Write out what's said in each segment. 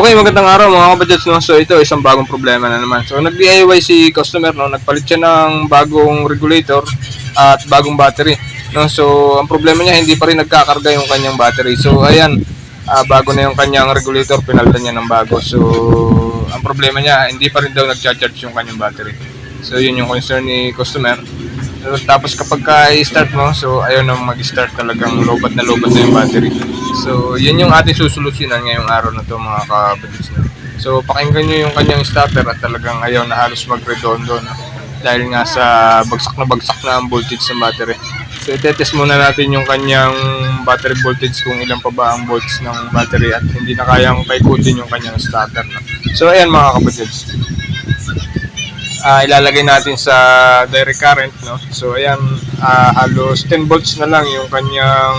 Okay, magandang araw mga kabadjats no. So ito isang bagong problema na naman. So nag-DIY si customer no, nagpalit siya ng bagong regulator at bagong battery. No, so ang problema niya hindi pa rin nagkakarga yung kanyang battery. So ayan, ah, bago na yung kanyang regulator, pinalitan niya ng bago. So ang problema niya hindi pa rin daw nagcha-charge yung kanyang battery. So yun yung concern ni customer. So, tapos kapag ka-start mo, so ayaw na mag-start talagang lobat na lobat na yung battery. So, yun yung ating susolusyonan ngayong araw na to mga kabadits na. So, pakinggan nyo yung kanyang starter at talagang ayaw na halos mag-redondo na. Dahil nga sa bagsak na bagsak na ang voltage ng battery. So, itetest muna natin yung kanyang battery voltage kung ilan pa ba ang volts ng battery at hindi na kayang paikutin yung kanyang starter. No? So, ayan mga kabadits ah ilalagay natin sa direct current no? So ayan ah, halos 10 volts na lang yung kanyang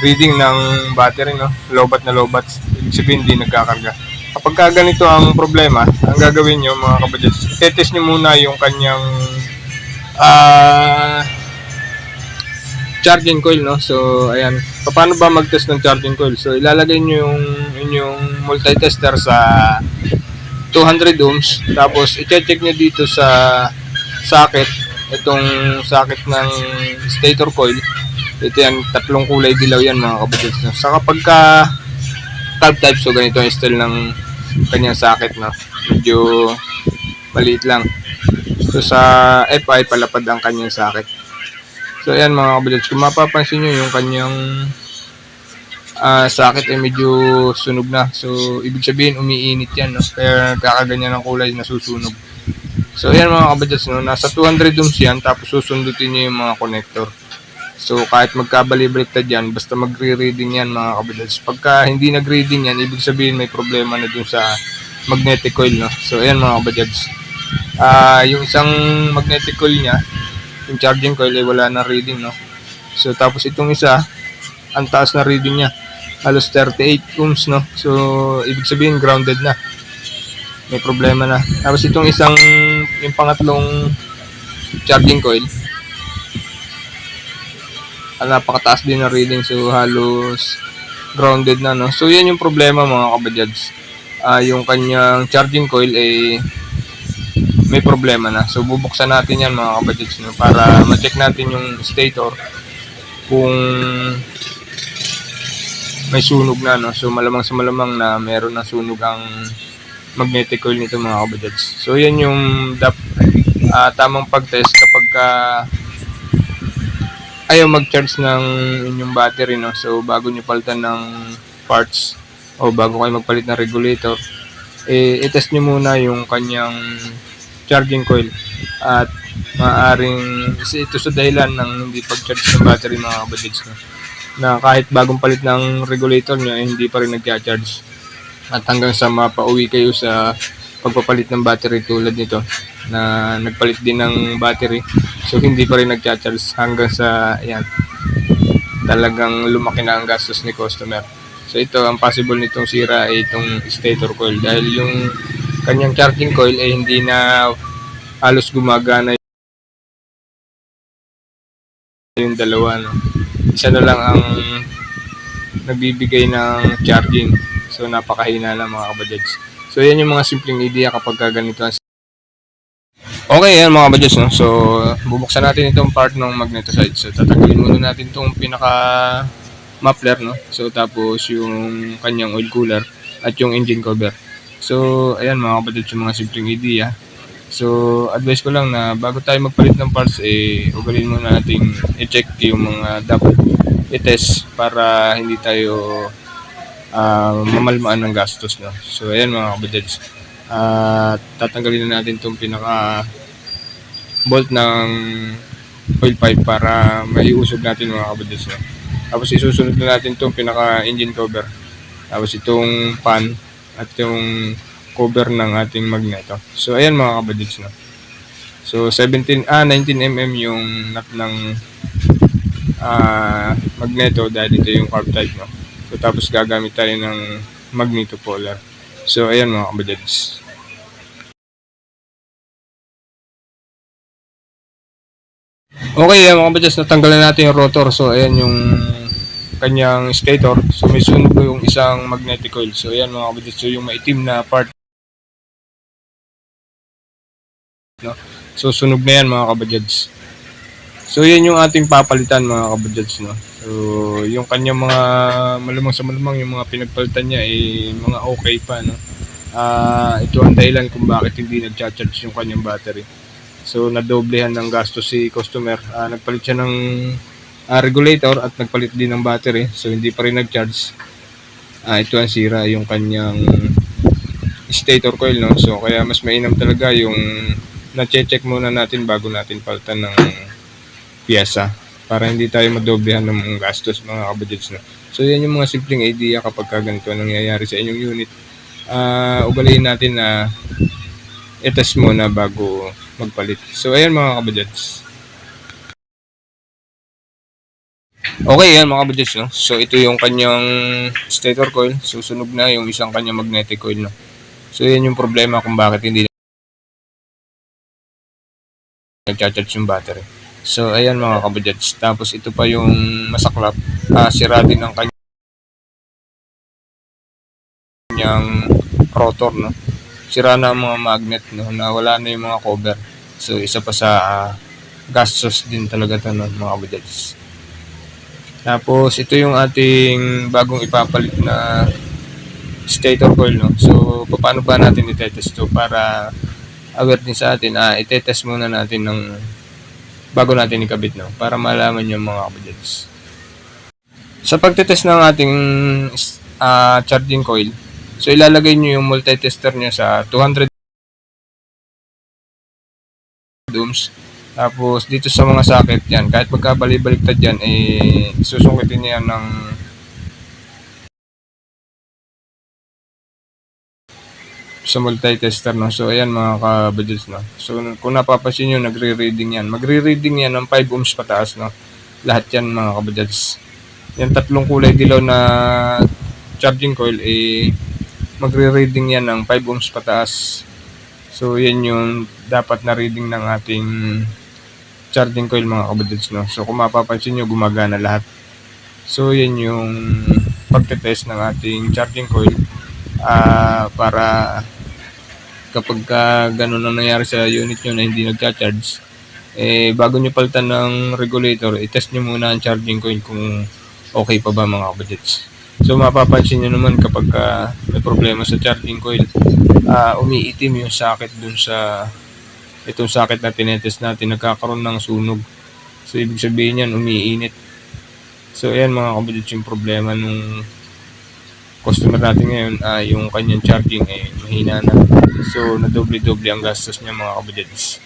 reading ng battery no? Lobat na lobat. Ibig sabihin hindi nagkakarga. Kapag ka ganito ang problema ang gagawin nyo mga kabadjets tetest nyo muna yung kanyang ah charging coil no? So ayan. Paano ba mag-test ng charging coil? So ilalagay nyo yung inyong multi-tester sa 200 ohms. Tapos, i-check nyo dito sa socket, itong socket ng stator coil. Ito yan, tatlong kulay dilaw yan mga kabadits. Sa kapag ka tab type, so ganito yung style ng kanyang socket na medyo maliit lang. So sa FI, palapad ang kanyang socket. So ayan mga kabadits, kung mapapansin nyo yung kanyang ah socket ay medyo sunog na. So, ibig sabihin, umiinit yan. No? Kaya kakaganyan ng kulay na susunog. So, ayan mga kabadjats, no? nasa 200 ohms yan, tapos susundutin niyo yung mga connector. So, kahit magkabali-baliktad yan, basta magre-reading yan mga kabadjats. Pagka hindi nag-reading yan, ibig sabihin may problema na dun sa magnetic coil. No? So, ayan mga kabadjats. Ah, yung isang magnetic coil niya, yung charging coil ay wala na reading. No? So, tapos itong isa, ang taas na reading niya halos 38 ohms no? So ibig sabihin grounded na. May problema na. Tapos itong isang yung pangatlong charging coil ang napakataas din na reading so halos grounded na no? So yan yung problema mga kabadyads. Ah yung kanyang charging coil ay may problema na. So bubuksan natin yan mga kabadyads no, para ma-check natin yung stator kung may sunog na no. So malamang sa malamang na meron na sunog ang magnetic coil nito mga kabadyads. So yan yung dap, ah, tamang pag-test kapag ka ayaw mag-charge ng inyong battery no. So bago nyo palitan ng parts o bago kayo magpalit ng regulator, eh, i-test nyo muna yung kanyang charging coil at maaring ito sa dahilan ng hindi pag-charge ng battery mga kabadyads no na kahit bagong palit ng regulator niya, eh, hindi pa rin nagcha-charge. At hanggang sa mapauwi kayo sa pagpapalit ng battery tulad nito na nagpalit din ng battery. So hindi pa rin nagcha-charge hanggang sa yan talagang lumaki na ang gastos ni customer. So ito ang possible nitong sira ay itong stator coil. Dahil yung kanyang charging coil ay hindi na halos gumagana yung dalawa no isa na lang ang nagbibigay ng charging. So, napakahina na mga kabadyads. So, yan yung mga simpleng idea kapag ka ganito. ang- Okay, yan mga kabadyads. No? So, bubuksan natin itong part ng magnetoside. So, tatanggalin muna natin itong pinaka muffler. No? So, tapos yung kanyang oil cooler at yung engine cover. So, ayan mga kabadyads yung mga simpleng idea. So, advice ko lang na bago tayo magpalit ng parts, eh, ugalin muna nating i-check yung mga dapat i-test para hindi tayo ah, mamalmaan ng gastos. No? So, ayan mga kabadyads. At tatanggalin na natin itong pinaka bolt ng oil pipe para maiusog natin mga kabadyads. No? Tapos isusunod na natin itong pinaka engine cover. Tapos itong pan at yung cover ng ating magneto. So ayan mga kabadids no. So 17 ah 19 mm yung nut ng ah magneto dahil ito yung carb type no. So tapos gagamit tayo ng magneto polar. So ayan mga kabadids. Okay, yan mga kabadids, natanggalan natin yung rotor. So ayan yung kanyang stator. So may sunog po yung isang magnetic coil. So ayan mga kabadyads. So yung maitim na part. No? So sunog na yan mga kabadyads. So yan yung ating papalitan mga kabadyads. No? So yung kanyang mga malamang sa malamang yung mga pinagpalitan niya eh mga okay pa. No? Ah, ito ang dahilan kung bakit hindi nagcha-charge yung kanyang battery. So nadoblehan ng gastos si customer. Ah, nagpalit siya ng ah, regulator at nagpalit din ng battery. So hindi pa rin nag-charge. Ah, ito ang sira yung kanyang stator coil no. So kaya mas mainam talaga yung na-check muna natin bago natin palitan ng piyesa para hindi tayo madoblehan ng mga gastos mga kabudgets no. So yan yung mga simpleng idea kapag ka ganito ang nangyayari sa inyong unit. Ah, ugaliin natin na i-test muna bago magpalit. So ayan mga kabudgets. Okay, yan mga kabudgets, no? So, ito yung kanyang stator coil. Susunog na yung isang kanyang magnetic coil, no? So, yan yung problema kung bakit hindi nag-charge yung battery. So, ayan mga kabudgets. Tapos, ito pa yung masaklap. Ah, sira din ng kanyang rotor, no? Sira na ang mga magnet, no? Na wala na yung mga cover. So, isa pa sa ah, gastos din talaga to, no? Mga kabudgets. Tapos ito yung ating bagong ipapalit na stator coil no. So paano ba natin i-test to para aware din sa atin ah i-test muna natin ng bago natin ikabit no para malaman yung mga kabudgets. Sa pagtetest ng ating ah, charging coil, so ilalagay nyo yung multi-tester nyo sa 200 ohms tapos dito sa mga socket yan, kahit magkabali-baliktad yan, eh susungitin niya ng sa multi-tester no. So ayan mga kabadgets no. So kung napapansin niyo nagre-reading yan. Magre-reading yan ng 5 ohms pataas no. Lahat yan mga kabadgets. Yung tatlong kulay dilaw na charging coil eh magre-reading yan ng 5 ohms pataas. So yan yung dapat na reading ng ating charging coil mga kabadits no. So kung mapapansin nyo gumagana lahat. So yan yung pagtetest ng ating charging coil ah para kapag ka ganun ang nangyari sa unit nyo na hindi nagcha-charge eh bago nyo palitan ng regulator i-test nyo muna ang charging coil kung okay pa ba mga kabadits. So mapapansin nyo naman kapag ka may problema sa charging coil ah umiitim yung socket dun sa itong socket na tinetest natin, nagkakaroon ng sunog. So, ibig sabihin yan, umiinit. So, ayan mga kabudits yung problema nung customer natin ngayon, ah, yung kanyang charging eh, mahina na. So, nadoble-doble ang gastos niya mga kabudits.